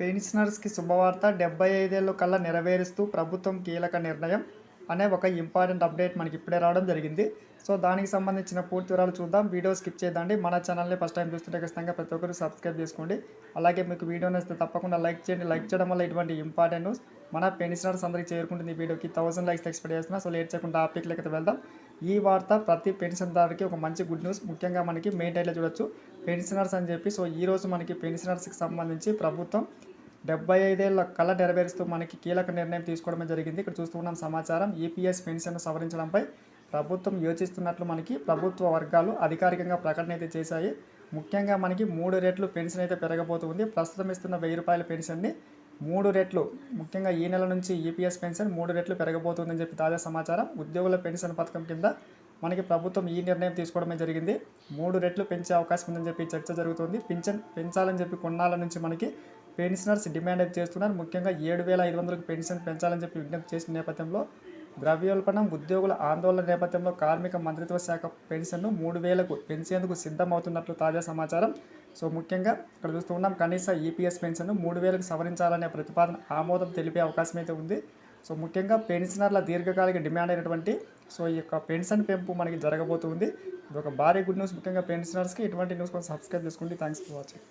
పెన్షనర్స్కి శుభవార్త డెబ్బై ఐదేళ్ళు కల్లా నెరవేరుస్తూ ప్రభుత్వం కీలక నిర్ణయం. అనే ఒక ఇంపార్టెంట్ అప్డేట్ మనకి ఇప్పుడే రావడం జరిగింది. సో దానికి సంబంధించిన పూర్తి వివరాలు చూద్దాం. వీడియో స్కిప్ చేయదండి. మన ఛానల్ని ఫస్ట్ టైం చూస్తుంటే ఖచ్చితంగా ప్రతి ఒక్కరు సబ్స్క్రైబ్ చేసుకోండి. అలాగే మీకు వీడియో నచ్చితే తప్పకుండా లైక్ చేయండి. లైక్ చేయడం వల్ల ఇటువంటి ఇంపార్టెంట్ న్యూస్ మన పెన్షనర్స్ అందరికీ చేరుకుంటుంది ఈ వీడియోకి. థౌసండ్ లైక్స్ ఎక్స్పెక్ట్ చేస్తున్నా. సో లేట్ చేయకుండా టాపిక్ లెక్క వెళ్దాం. ఈ వార్త ప్రతి పెన్షన్దారుకి ఒక మంచి గుడ్ న్యూస్. ముఖ్యంగా మనకి మెయిన్ టైట్లో చూడొచ్చు. పెన్షనర్స్ అని చెప్పి సో ఈరోజు మనకి పెన్షనర్స్కి సంబంధించి ప్రభుత్వం డెబ్బై ఐదేళ్ళ కళ నెరవేరుస్తూ మనకి కీలక నిర్ణయం తీసుకోవడమే జరిగింది. ఇక్కడ చూస్తున్నాం సమాచారం. ఈపీఎస్ పెన్షన్ సవరించడంపై ప్రభుత్వం యోచిస్తున్నట్లు మనకి ప్రభుత్వ వర్గాలు అధికారికంగా ప్రకటన అయితే చేశాయి. ముఖ్యంగా మనకి మూడు రెట్లు పెన్షన్ అయితే పెరగబోతుంది ప్రస్తుతం ఇస్తున్న వెయ్యి రూపాయల పెన్షన్ని మూడు రెట్లు ముఖ్యంగా ఈ నెల నుంచి ఈపీఎస్ పెన్షన్ మూడు రెట్లు పెరగబోతుందని చెప్పి తాజా సమాచారం. ఉద్యోగుల పెన్షన్ పథకం కింద మనకి ప్రభుత్వం ఈ నిర్ణయం తీసుకోవడమే జరిగింది. మూడు రెట్లు పెంచే అవకాశం ఉందని చెప్పి చర్చ జరుగుతుంది. పింఛన్ పెంచాలని చెప్పి కొన్నాళ్ళ నుంచి మనకి పెన్షనర్స్ డిమాండ్ అయితే చేస్తున్నారు. ముఖ్యంగా ఏడు వేల ఐదు వందలకు పెన్షన్ పెంచాలని చెప్పి విజ్ఞప్తి చేసిన నేపథ్యంలో ద్రవ్యోల్బణం ఉద్యోగుల ఆందోళన నేపథ్యంలో కార్మిక మంత్రిత్వ శాఖ పెన్షన్ను మూడు వేలకు పెంచేందుకు సిద్ధమవుతున్నట్లు తాజా సమాచారం. సో ముఖ్యంగా ఇక్కడ చూస్తూ ఉన్నాం కనీస ఈపీఎస్ పెన్షన్ను మూడు వేలకు సవరించాలనే ప్రతిపాదన ఆమోదం తెలిపే అవకాశం అయితే ఉంది. సో ముఖ్యంగా పెన్షనర్ల దీర్ఘకాలిక డిమాండ్ అయినటువంటి సో ఈ యొక్క పెన్షన్ పెంపు మనకి జరగబోతుంది ఇది ఒక భారీ గుడ్ న్యూస్. ముఖ్యంగా పెన్షనర్స్కి ఇటువంటి న్యూస్ కోసం సబ్స్క్రైబ్ చేసుకోండి. Thanks for watching.